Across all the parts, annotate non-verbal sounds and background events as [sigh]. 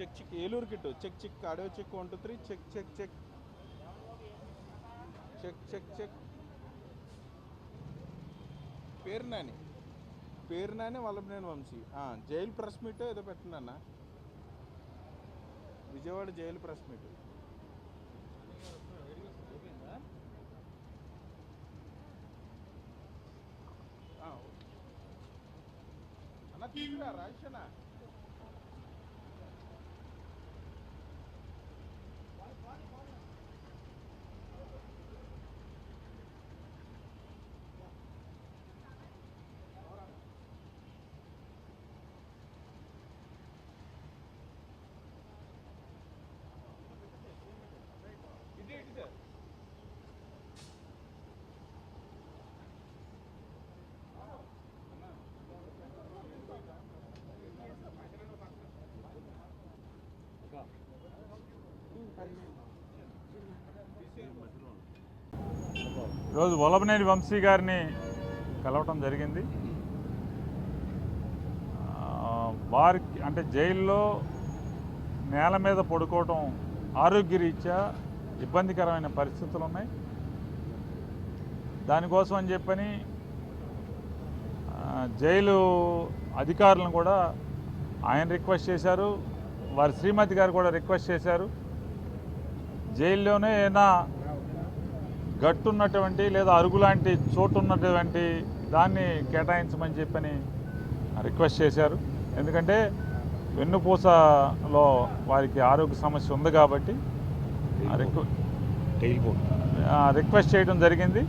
Check చిక్ Eluru Kittu. Check చిక్ audio check one two three. Check check check. Check check check. పేరు నాని. పేరు Nani Vallabhaneni Vamsi. Jail press meet ఏదో పెట్టండి అన్న Vijayawada jail press meet. అన్న తీసుకురా రాజేషనా ఇటు సార్ ఈరోజు వల్లభనేని వంశీ గారిని కలవటం జరిగింది. వారికి అంటే జైల్లో నేల మీద పడుకోవటం ఆరోగ్యరీత్యా ఇబ్బందికరమైన పరిస్థితులు ఉన్నాయి దానికోసం అని చెప్పని జైలు అధికారులను కూడా ఆయన రిక్వెస్ట్ చేశారు. వారి శ్రీమతి గారు కూడా రిక్వెస్ట్ చేశారు. జైల్లోనే ఏదైనా గట్టున్నటువంటి లేదా అరుగు లాంటి చోటు ఉన్నటువంటి దాన్ని కేటాయించమని చెప్పని రిక్వెస్ట్ చేశారు. ఎందుకంటే వెన్నుపూసలో వారికి ఆరోగ్య సమస్య ఉంది కాబట్టి రిక్వెస్ట్ చేయడం జరిగింది.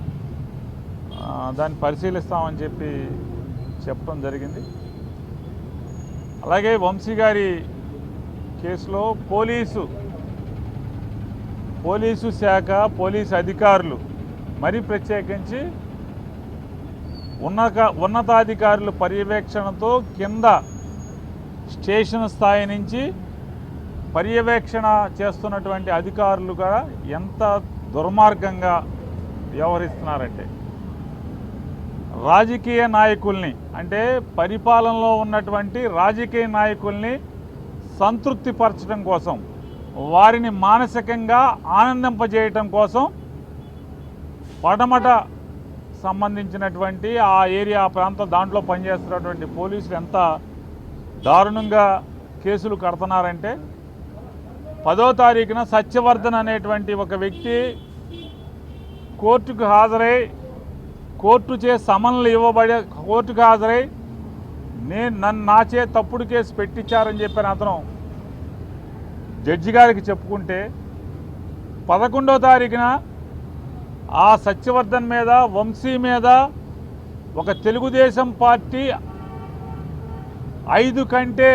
దాన్ని పరిశీలిస్తామని చెప్పి చెప్పడం జరిగింది. అలాగే వంశీ గారి కేసులో పోలీసు పోలీసు శాఖ పోలీసు అధికారులు మరీ ప్రత్యేకించి ఉన్నత ఉన్నతాధికారుల పర్యవేక్షణతో కింద స్టేషన్ స్థాయి నుంచి పర్యవేక్షణ చేస్తున్నటువంటి అధికారులు కూడా ఎంత దుర్మార్గంగా వ్యవహరిస్తున్నారంటే రాజకీయ నాయకుల్ని అంటే పరిపాలనలో ఉన్నటువంటి రాజకీయ నాయకుల్ని సంతృప్తిపరచడం కోసం వారిని మానసికంగా ఆనందింపజేయటం కోసం పడమట సంబంధించినటువంటి ఆ ఏరియా ప్రాంతం దాంట్లో పనిచేస్తున్నటువంటి పోలీసులు ఎంత దారుణంగా కేసులు కడుతున్నారంటే పదో తారీఖున సత్యవర్ధన్ అనేటువంటి ఒక వ్యక్తి కోర్టుకు హాజరై కోర్టు చే సమన్లు ఇవ్వబడే కోర్టుకు హాజరై నేను నన్ను నాచే తప్పుడు కేసు పెట్టించారని చెప్పిన అతను. జడ్జి గారికి చెప్పుకుంటే పదకొండో తారీఖున ఆ సత్యవర్ధన్ మీద వంశీ మీద ఒక తెలుగుదేశం పార్టీ ఐదు కంటే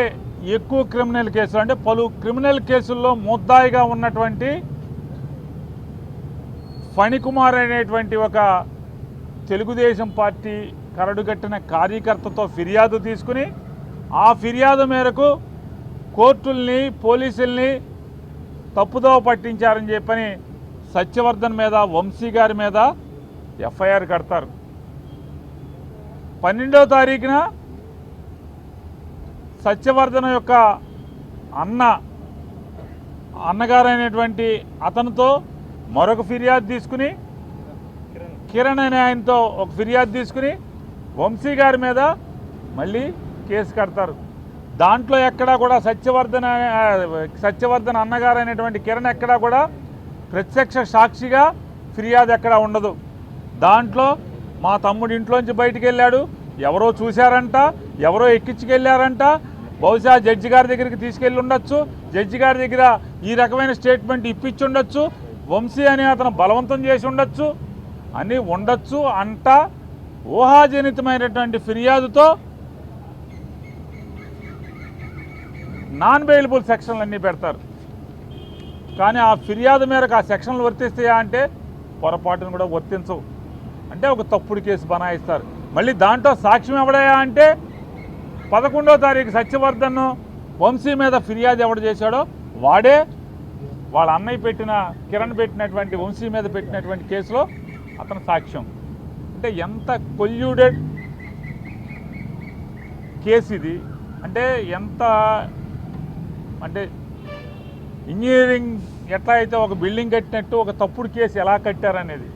ఎక్కువ క్రిమినల్ కేసులు అంటే పలు క్రిమినల్ కేసుల్లో ముద్దాయిగా ఉన్నటువంటి ఫణికుమార్ అనేటువంటి ఒక తెలుగుదేశం పార్టీ కరడుగట్టిన కార్యకర్తతో ఫిర్యాదు తీసుకుని ఆ ఫిర్యాదు మేరకు కోర్టుల్ని పోలీసుల్ని తప్పుదోవ పట్టించారని చెప్పని సత్యవర్ధన్ మీద వంశీ గారి మీద ఎఫ్ఐఆర్ కడతారు. పన్నెండవ తారీఖున సత్యవర్ధన్ యొక్క అన్న అన్నగారైనటువంటి అతనితో మరొక ఫిర్యాదు తీసుకుని కిరణ్ అనే ఆయనతో ఒక ఫిర్యాదు తీసుకుని వంశీ గారి మీద మళ్ళీ కేసు కడతారు. దాంట్లో ఎక్కడా కూడా సత్యవర్ధన్ సత్యవర్ధన్ అన్నగారు అనేటువంటి కిరణ్ ఎక్కడా కూడా ప్రత్యక్ష సాక్షిగా ఫిర్యాదు ఎక్కడా ఉండదు. దాంట్లో మా తమ్ముడు ఇంట్లోంచి బయటికి వెళ్ళాడు ఎవరో చూశారంట ఎవరో ఎక్కించుకెళ్ళారంట. బహుశా జడ్జి గారి దగ్గరికి తీసుకెళ్ళి ఉండొచ్చు. జడ్జి గారి దగ్గర ఈ రకమైన స్టేట్మెంట్ ఇప్పించి ఉండొచ్చు వంశీ అని అతను బలవంతం చేసి ఉండొచ్చు. అని ఉండొచ్చు అంట. ఊహాజనితమైనటువంటి ఫిర్యాదుతో నాన్ బెయిలబుల్ సెక్షన్లు అన్నీ పెడతారు. కానీ ఆ ఫిర్యాదు మేరకు ఆ సెక్షన్లు వర్తిస్తాయా అంటే పొరపాటును కూడా వర్తించవు. అంటే ఒక తప్పుడు కేసు బనాయిస్తారు. మళ్ళీ దాంట్లో సాక్ష్యం ఎవడయా అంటే పదకొండో తారీఖు సత్యవర్ధన్ వంశీ మీద ఫిర్యాదు ఎవడు చేశాడో వాడే వాళ్ళ అన్నయ్య పెట్టిన కిరణ్ పెట్టినటువంటి వంశీ మీద పెట్టినటువంటి కేసులో అతను సాక్ష్యం. అంటే ఎంత కొల్యూడెడ్ కేసు ఇది. అంటే ఎంత అంటే ఇంజనీరింగ్ ఎట్లా అయితే ఒక బిల్డింగ్ కట్టినట్టు ఒక తప్పుడు కేసు ఎలా కట్టారనేది.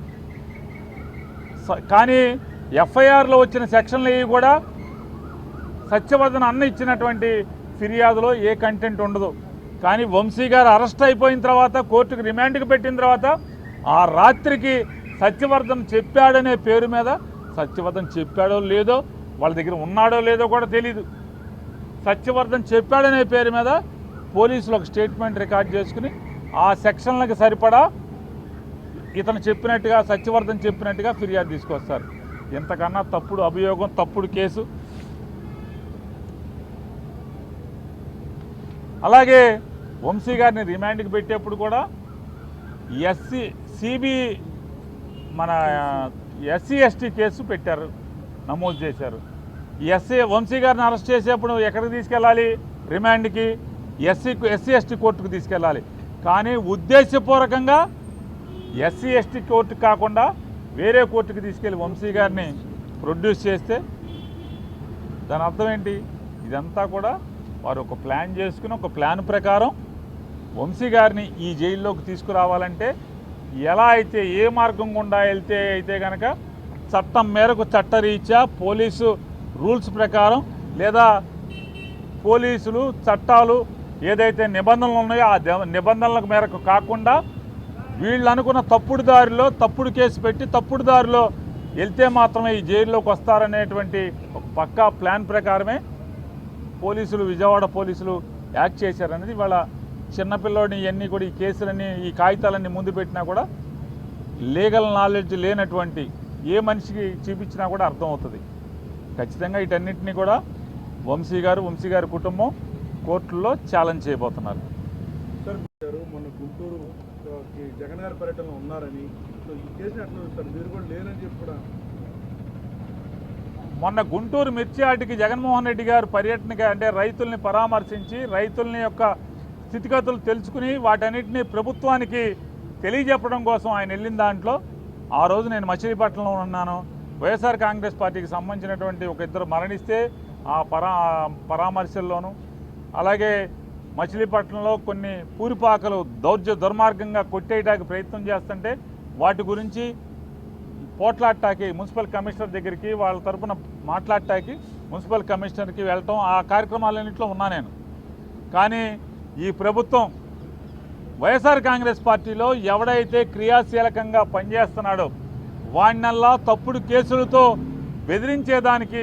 స- కానీ ఎఫ్ఐఆర్లో వచ్చిన సెక్షన్లు ఇవి కూడా సత్యవర్ధన్ అన్న ఇచ్చినటువంటి ఫిర్యాదులో ఏ కంటెంట్ ఉండదు. కానీ వంశీ గారు అరెస్ట్ అయిపోయిన తర్వాత కోర్టుకు రిమాండ్కి పెట్టిన తర్వాత ఆ రాత్రికి సత్యవర్ధన్ చెప్పాడనే పేరు మీద సత్యవర్ధన్ చెప్పాడో లేదో వాళ్ళ దగ్గర ఉన్నాడో లేదో కూడా తెలీదు. సత్యవర్ధన్ చెప్పాడనే పేరు మీద పోలీసులు ఒక స్టేట్మెంట్ రికార్డ్ చేసుకుని ఆ సెక్షన్లకు సరిపడా ఇతను చెప్పినట్టుగా సత్యవర్ధన్ చెప్పినట్టుగా ఫిర్యాదు తీసుకొస్తారు. ఇంతకన్నా తప్పుడు అభియోగం తప్పుడు కేసు. అలాగే వంశీ గారిని రిమాండ్కి పెట్టేప్పుడు కూడా ఎస్సీ సిబి మన ఎస్సీ ఎస్టీ కేసు పెట్టారు నమోదు చేశారు. ఎస్సీ వంశీ గారిని అరెస్ట్ చేసేప్పుడు ఎక్కడికి తీసుకెళ్ళాలి రిమాండ్కి? ఎస్సీ ఎస్సీ ఎస్టీ కోర్టుకు తీసుకెళ్ళాలి. కానీ ఉద్దేశపూర్వకంగా ఎస్సీ ఎస్టీ కోర్టు కాకుండా వేరే కోర్టుకి తీసుకెళ్ళి వంశీ గారిని ప్రొడ్యూస్ చేస్తే దాని అర్థం ఏంటి? ఇదంతా కూడా వారు ఒక ప్లాన్ చేసుకుని ఒక ప్లాన్ ప్రకారం వంశీ గారిని ఈ జైల్లోకి తీసుకురావాలంటే ఎలా అయితే ఏ మార్గం గుండా వెళ్తే అయితే కనుక చట్టం మేరకు చట్టరీత్యా పోలీసు రూల్స్ ప్రకారం లేదా పోలీసులు చట్టాలు ఏదైతే నిబంధనలు ఉన్నాయో ఆ నిబంధనలకు మేరకు కాకుండా వీళ్ళు అనుకున్న తప్పుడు దారిలో తప్పుడు కేసు పెట్టి తప్పుడు దారిలో వెళ్తే మాత్రమే ఈ జైల్లోకి వస్తారనేటువంటి ఒక పక్కా ప్లాన్ ప్రకారమే పోలీసులు విజయవాడ పోలీసులు యాక్ట్ చేశారనేది వాళ్ళ చిన్నపిల్లోని ఇవన్నీ కూడా ఈ కేసులన్నీ ఈ కాగితాలన్నీ ముందు పెట్టినా కూడా లీగల్ నాలెడ్జ్ లేనటువంటి ఏ మనిషికి చూపించినా కూడా అర్థమవుతుంది. ఖచ్చితంగా వీటన్నిటిని కూడా వంశీ గారు వంశీ గారి కుటుంబం కోర్టుల్లో ఛాలెంజ్ చేయబోతున్నారు. మొన్న గుంటూరు ఆ, కి జగన్ గారి పర్యటనలో ఉన్నారని మీరు కూడా లేరని చెప్పి కూడా మొన్న గుంటూరు మిర్చియాటికి జగన్మోహన్ రెడ్డి గారు పర్యటనకి అంటే రైతుల్ని పరామర్శించి రైతుల్ని యొక్క స్థితిగతులు తెలుసుకుని వాటన్నిటిని ప్రభుత్వానికి తెలియజెప్పడం కోసం ఆయన వెళ్ళిన దాంట్లో ఆ రోజు నేను మచిలీపట్నంలో ఉన్నాను. వైఎస్ఆర్ కాంగ్రెస్ పార్టీకి సంబంధించినటువంటి ఒక ఇద్దరు మరణిస్తే ఆ పరా పరామర్శల్లోనూ అలాగే మచిలీపట్నంలో కొన్ని పూరిపాకలు దౌర్జ దుర్మార్గంగా కొట్టేయడానికి ప్రయత్నం చేస్తుంటే వాటి గురించి పోట్లాడటానికి మున్సిపల్ కమిషనర్ దగ్గరికి వాళ్ళ తరపున మాట్లాడటానికి మున్సిపల్ కమిషనర్కి వెళ్ళటం ఆ కార్యక్రమాలన్నింటిలో ఉన్నా నేను. కానీ ఈ ప్రభుత్వం వైఎస్ఆర్ కాంగ్రెస్ పార్టీలో ఎవడైతే క్రియాశీలకంగా పనిచేస్తున్నాడో వాడినల్లా తప్పుడు కేసులతో బెదిరించేదానికి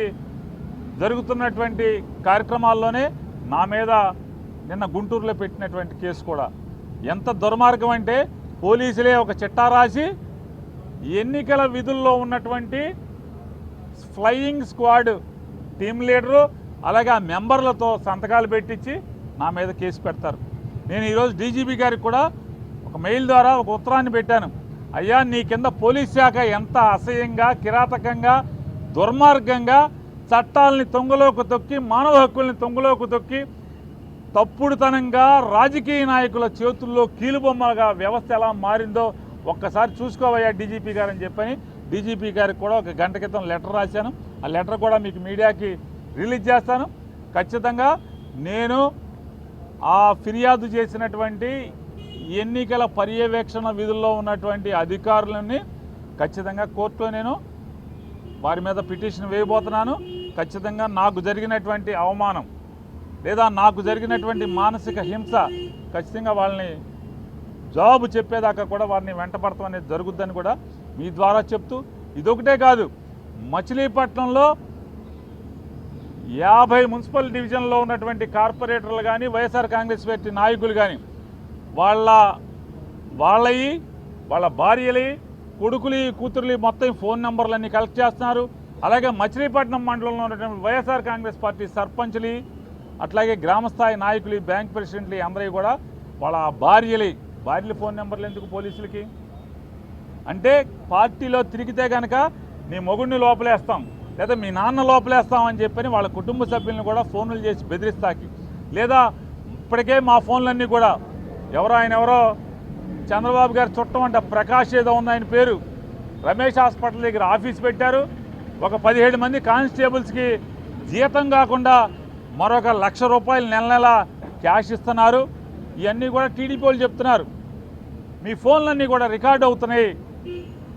జరుగుతున్నటువంటి కార్యక్రమాల్లోనే నా మీద నిన్న గుంటూరులో పెట్టినటువంటి కేసు కూడా. ఎంత దుర్మార్గం అంటే పోలీసులే ఒక చిట్టా రాసి ఎన్నికల విధుల్లో ఉన్నటువంటి ఫ్లయింగ్ స్క్వాడ్ టీం లీడరు అలాగే ఆ మెంబర్లతో సంతకాలు పెట్టించి నా మీద కేసు పెడతారు. నేను ఈరోజు డీజీపీ గారికి కూడా ఒక మెయిల్ ద్వారా ఒక ఉత్తరాన్ని పెట్టాను. అయ్యా నీ కింద పోలీస్ శాఖ ఎంత అసహ్యంగా కిరాతకంగా దుర్మార్గంగా చట్టాలని తొంగలోకి తొక్కి మానవ హక్కుల్ని తొంగలోకి తొక్కి తప్పుడుతనంగా రాజకీయ నాయకుల చేతుల్లో కీలుబొమ్మగా వ్యవస్థ ఎలా మారిందో ఒక్కసారి చూసుకోవయ్యా డీజీపీ గారు అని చెప్పని. డీజీపీ గారికి కూడా ఒక గంట క్రితం లెటర్ రాశాను. ఆ లెటర్ కూడా మీకు మీడియాకి రిలీజ్ చేస్తాను. ఖచ్చితంగా నేను ఆ ఫిర్యాదు చేసినటువంటి ఎన్నికల పర్యవేక్షణ విధుల్లో ఉన్నటువంటి అధికారులని ఖచ్చితంగా కోర్టులో నేను వారి మీద పిటిషన్ వేయబోతున్నాను. ఖచ్చితంగా నాకు జరిగినటువంటి అవమానం లేదా నాకు జరిగినటువంటి మానసిక హింస ఖచ్చితంగా వాళ్ళని జాబు చెప్పేదాకా కూడా వారిని వెంటపడతాం అనేది జరుగుద్దని కూడా మీ ద్వారా చెప్తూ ఇదొకటే కాదు మచిలీపట్నంలో యాభై మున్సిపల్ డివిజన్లో ఉన్నటువంటి కార్పొరేటర్లు కానీ వైఎస్ఆర్ కాంగ్రెస్ పార్టీ నాయకులు కానీ వాళ్ళ వాళ్ళయి వాళ్ళ భార్యలి కొడుకులి కూతుర్లు మొత్తం ఫోన్ నెంబర్లన్నీ కలెక్ట్ చేస్తున్నారు. అలాగే మచిలీపట్నం మండలంలో ఉన్నటువంటి వైఎస్ఆర్ కాంగ్రెస్ పార్టీ సర్పంచ్లు అట్లాగే గ్రామస్థాయి నాయకులు బ్యాంక్ ప్రెసిడెంట్లు అందరూ కూడా వాళ్ళ భార్యలు. భార్యల ఫోన్ నెంబర్లు ఎందుకు పోలీసులకి? అంటే పార్టీలో తిరిగితే కనుక నీ మొగుడిని లోపలేస్తాం లేదా మీ నాన్న లోపలేస్తామని చెప్పని వాళ్ళ కుటుంబ సభ్యులను కూడా ఫోన్లు చేసి బెదిరిస్తాకి. లేదా ఇప్పటికే మా ఫోన్లన్నీ కూడా ఎవరో ఆయన ఎవరో చంద్రబాబు గారు చుట్టం అంట ప్రకాష్ ఏదో ఉంది ఆయన పేరు రమేష్ హాస్పిటల్ దగ్గర ఆఫీస్ పెట్టారు. ఒక పదిహేడు మంది కానిస్టేబుల్స్కి జీతం కాకుండా మరొక లక్ష రూపాయలు నెల నెల క్యాష్ ఇస్తున్నారు. ఇవన్నీ కూడా టీడీపీ వాళ్ళు చెప్తున్నారు. మీ ఫోన్లన్నీ కూడా రికార్డ్ అవుతున్నాయి.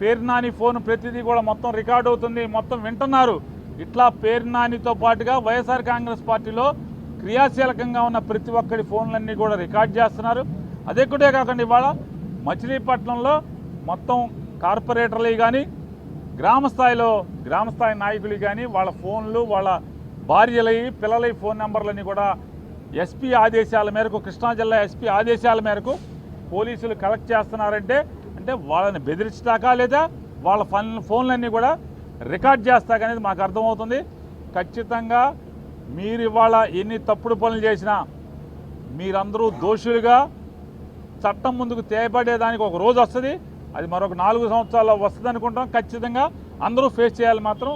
పేరు నాని ఫోన్ ప్రతిదీ కూడా మొత్తం రికార్డ్ అవుతుంది. మొత్తం వింటున్నారు. ఇట్లా పేరు నానితో పాటుగా వైఎస్ఆర్ కాంగ్రెస్ పార్టీలో క్రియాశీలకంగా ఉన్న ప్రతి ఒక్కరి ఫోన్లన్నీ కూడా రికార్డ్ చేస్తున్నారు. అదే కూడా కాకుండా ఇవాళ మచిలీపట్నంలో మొత్తం కార్పొరేటర్లు కానీ గ్రామ స్థాయిలో గ్రామ స్థాయి నాయకులు కానీ వాళ్ళ ఫోన్లు వాళ్ళ భార్యలవి పిల్లలవి ఫోన్ నెంబర్లని కూడా ఎస్పీ ఆదేశాల మేరకు కృష్ణా జిల్లా ఎస్పీ ఆదేశాల మేరకు పోలీసులు కలెక్ట్ చేస్తున్నారంటే అంటే వాళ్ళని బెదిరించడాకా లేదా వాళ్ళ ఫోన్ ఫోన్లన్నీ కూడా రికార్డ్ చేస్తాక అనేది మాకు అర్థమవుతుంది. ఖచ్చితంగా మీరు ఇవాళ ఎన్ని తప్పుడు పనులు చేసినా మీరందరూ దోషులుగా చట్టం ముందుకు తేయబడేదానికి ఒక రోజు వస్తుంది. అది మరొక నాలుగు సంవత్సరాల్లో వస్తుంది అనుకుంటాం ఖచ్చితంగా అందరూ ఫేస్ చేయాలి మాత్రం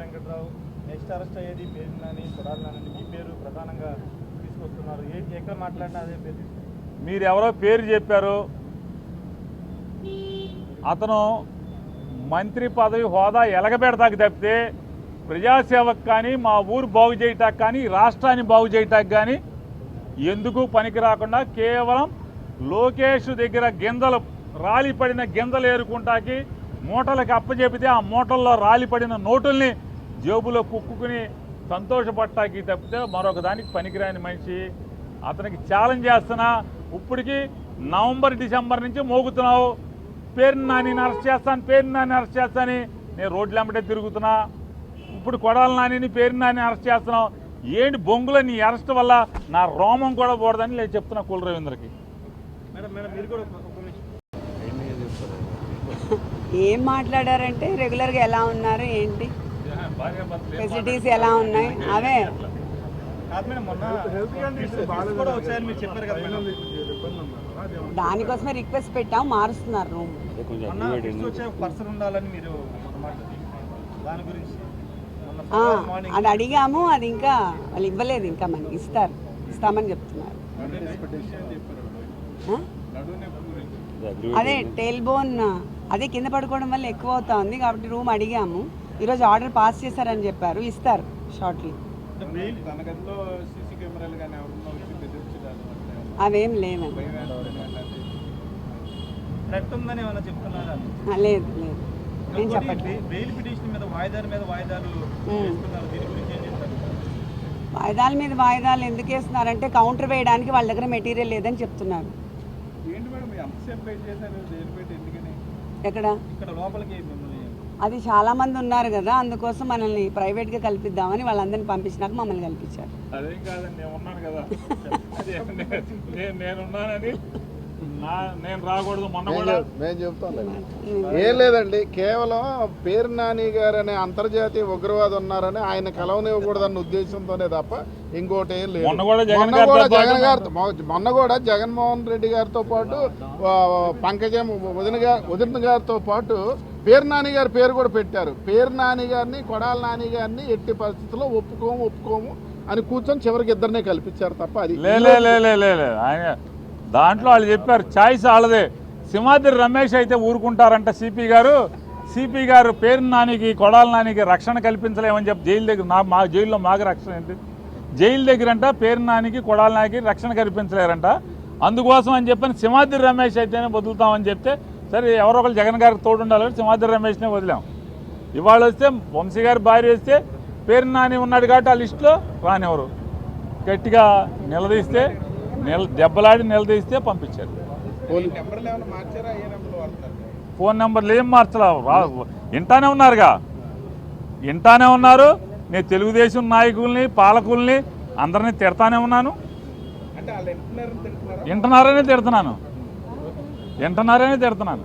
వెంకట్రావు నెక్స్ట్ అరెస్ట్ అయ్యేది పేరు మీ ప్రధానంగా తీసుకొస్తున్నారు. ఏ ఎక్కడ మాట్లాడినా అదే పేరు తీసుకొస్తున్నారు. మీరు ఎవరో పేరు చెప్పారు. అతను మంత్రి పదవి హోదా ఎలగబెడతాకి తప్పితే ప్రజాసేవకు కానీ మా ఊరు బాగు చేయటానికి కానీ రాష్ట్రాన్ని బాగు చేయటానికి కానీ ఎందుకు పనికి రాకుండా కేవలం లోకేష్ దగ్గర గింజలు రాలిపడిన గింజలు ఏరుకుంటాకి మూటలకు అప్పచెపితే ఆ మూటల్లో రాలిపడిన నోటుల్ని జేబులో కుక్కుని సంతోషపడటానికి తప్పితే మరొక దానికి పనికిరాని మనిషి. అతనికి ఛాలెంజ్ చేస్తున్నా ఇప్పటికి నవంబర్ డిసెంబర్ నుంచి మోగుతున్నావు. పేరుని నాని అరెస్ట్ చేస్తాను పేరుని నాని అరెస్ట్ చేస్తాను నేను రోడ్లు వెంబడే తిరుగుతున్నా. ఇప్పుడు కొడాల నానిని పేరుని నాని అరెస్ట్ చేస్తున్నావు. ఏంటి బొంగుల నీ అరెస్ట్ వల్ల నా రోమం కూడా పోడదని నేను చెప్తున్నా కుల రవీంద్రకి. ఏం మాట్లాడారంటే రెగ్యులర్గా ఎలా ఉన్నారు ఏంటి? ఫెసిలిటీస్ ఎలా ఉన్నాయి? అవే. దానికోసమే రిక్వెస్ట్ పెట్టాం మారుస్తున్నారు రూమ్ అది అడిగాము అది ఇంకా వాళ్ళు ఇవ్వలేదు ఇంకా మనకి ఇస్తారు. ఇస్తామని చెప్తున్నారు. అదే టేల్ బోన్ అదే కింద పడుకోవడం వల్ల ఎక్కువ అవుతా ఉంది కాబట్టి రూమ్ అడిగాము. ఈరోజు ఆర్డర్ పాస్ చేశారని చెప్పారు. ఇస్తారు షార్ట్లీ అవేం ఆ, లేదు లేదు. నేను చెప్పట్లేదు. వాయిదాల మీద వాయిదాలు ఎందుకు వేస్తున్నారంటే కౌంటర్ వేయడానికి వాళ్ళ దగ్గర మెటీరియల్ లేదని చెప్తున్నారు. ఎక్కడ? అది చాలా మంది ఉన్నారు కదా అందుకోసం మనల్ని ప్రైవేట్గా కల్పిద్దామని వాళ్ళందరిని పంపించినాక మమ్మల్ని కల్పించారు. అదేం కాదండి నేను ఉన్నాను కదా. [laughs] నేనున్నానని. నేను రాకూడదు మొన్న కూడా. మేము చెప్తాం ఏం లేదండి కేవలం పేరు నాని గారు అనే అంతర్జాతీయ ఉగ్రవాది ఉన్నారని ఆయన కలవనివ్వకూడదన్న ఉద్దేశంతోనే తప్ప ఇంకోటి ఏం లేదు. మొన్న కూడా జగన్ గారితో మొన్న కూడా జగన్మోహన్ రెడ్డి గారితో పాటు పంకజం వదిన గారు వదిన గారితో పాటు పేరు నాని గారి పేరు కూడా పెట్టారు. పేరు నాని గారిని కొడాల నాని గారిని ఎట్టి పరిస్థితుల్లో ఒప్పుకోము ఒప్పుకోము అని కూర్చొని చివరికి ఇద్దరినే కల్పించారు తప్ప అది లే లే లే లే లే లే. ఆయన దాంట్లో వాళ్ళు చెప్పారు ఛాయిస్ వాళ్ళదే. సింహాద్రి రమేష్ అయితే ఊరుకుంటారంట సిపి గారు. సిపి గారు పేరు నానికి కొడాల నానికి రక్షణ కల్పించలేమని చెప్పి జైలు దగ్గర నా మా జైల్లో మాకు రక్షణ ఏంటి? జైలు దగ్గరంట పేరు నానికి కొడాల నానికి రక్షణ కల్పించలేరంట. అందుకోసం అని చెప్పని సింహాద్రి రమేష్ అయితేనే వదులుతామని చెప్తే సరే ఎవరో ఒకరు జగన్ గారికి తోడు ఉండాలని సింహాద్రి రమేష్నే వదిలాం. ఇవాళ వస్తే వంశీ గారి భార్య వస్తే పేరు నాని ఉన్నాడు కాబట్టి ఆ లిస్టులో రానివ్వరు. గట్టిగా నిలదీస్తే నిల దెబ్బలాడి నిలదీస్తే పంపించారు. ఫోన్ నెంబర్లు ఏం మార్చలా? రా వింటానే ఉన్నారుగా. వింటానే ఉన్నారు. నేను తెలుగుదేశం నాయకుల్ని పాలకుల్ని అందరినీ తిడతానే ఉన్నాను. వింటున్నారనే తిడుతున్నాను. వింటున్నారనే తిడుతున్నాను.